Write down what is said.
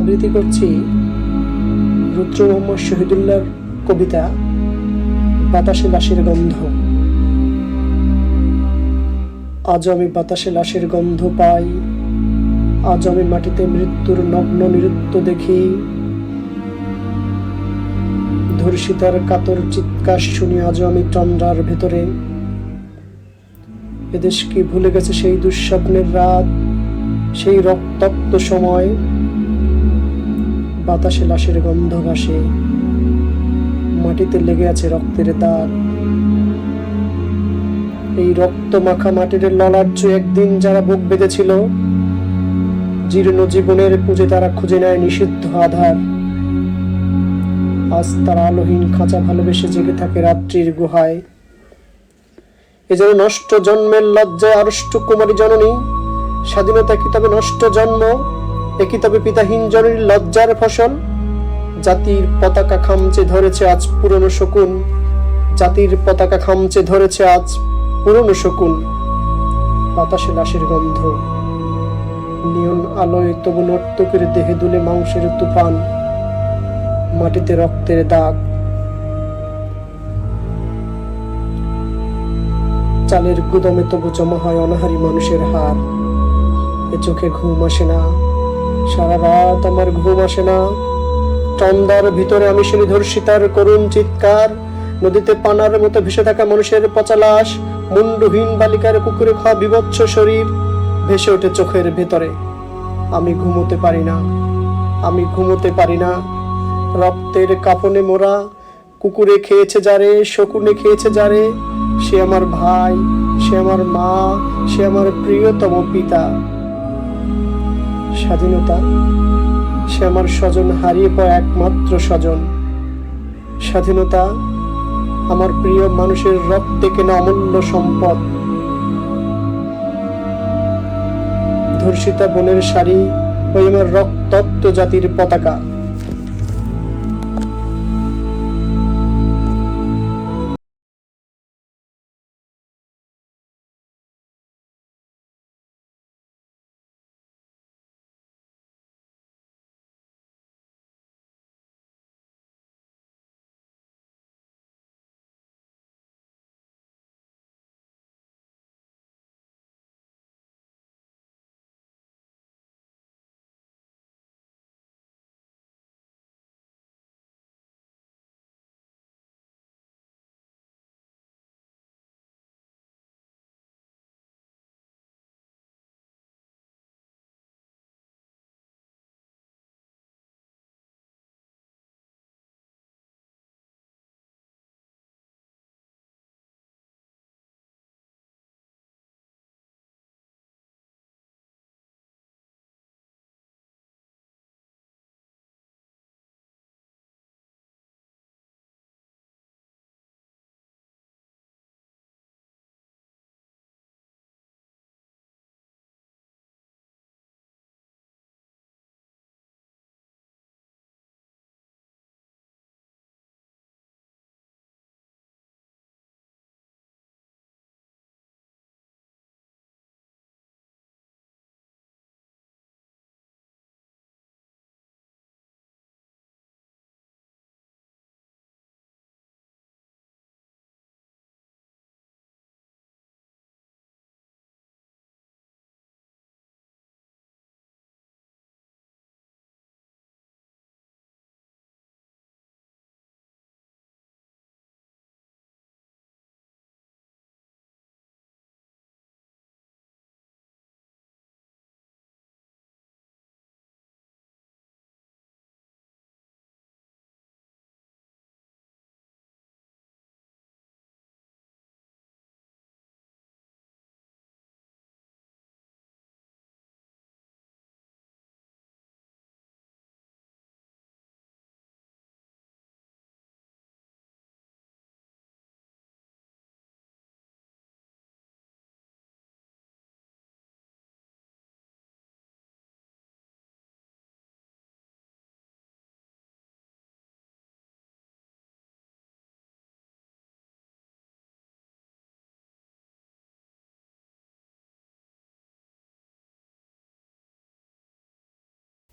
আবৃত্তি করছি রুদ্র মোহাম্মদ শহীদুল্লাহর কবিতা, বাতাসে লাশের গন্ধ। আজ আমি বাতাসে লাশের গন্ধ পাই, আজ আমি মাটিতে মৃত্যুর নগ্ন নৃত্য দেখি। ধর্ষিতার কাতর চিৎকার শুনি আজ আমি তন্দ্রার ভেতরে। এদেশ কি ভুলে গেছে সেই দুঃস্বপ্নের রাত, সেই রক্তাক্ত সময়? বাতাসে লাশের গন্ধ ভাসে। মাটিতে লেগে আছে রক্তের দাগ। এই রক্ত মাখা মাটির ললার্য একদিন যারা বুক বেঁধেছিল, জীর্ণ জীবনের পুজে তারা খুঁজে নেয় নিষিদ্ধ আধার। আজ তারা আলোহীন খাঁচা ভালোবেসে জেগে থাকে রাত্রির গুহায়। এ যেন নষ্ট জন্মের লজ্জায় আড়ষ্ট কুমারী জননী, স্বাধীনতা কি তবে নষ্ট জন্ম এ তবে পিতাহীন জনের লজ্জার ফসল। জাতির পতাকা খামচে ধরেছে আজ পুরনো শকুন। জাতির পতাকা খামচে ধরেছে আজ পুরনো শকুন। বাতাসে লাশের গন্ধ। নিয়ন আলোয় তবু নর্তকের দেহে দুলে মাংসের তুফান। মাটিতে রক্তের দাগ। চালের গুদমে তবু জমা হয় অনাহারি মানুষের হার। এ চোখে ঘুম আসে না। সারা রাত আমার ঘুম আসে না। তন্দার ভিতরে আমি শুনি ধর্ষিতার করুণ চিৎকার, নদীতে পানার মতো ভেসে থাকা মানুষের পচা লাশ, মুন্ডহীন বালিকার কুকুরে খাওয়া বিবচ্ছ শরীর ভেসে ওঠে চোখের ভেতরে। আমি ঘুমোতে পারি না। আমি ঘুমোতে পারি না। রক্তের কাপনে মোরা কুকুরে খেয়েছে যারে, শকুনে খেয়েছে যারে, সে আমার ভাই, সে আমার মা, সে আমার প্রিয়তম পিতা। স্বাধীনতা। সে আমার স্বজন হারিয়ে পাওয়া একমাত্র স্বজন। স্বাধীনতা আমার প্রিয় মানুষের রক্তে কেনা অমূল্য সম্পদ। ধর্ষিতা বোনের শাড়ি ওই আমার রক্তত্ব জাতির পতাকা।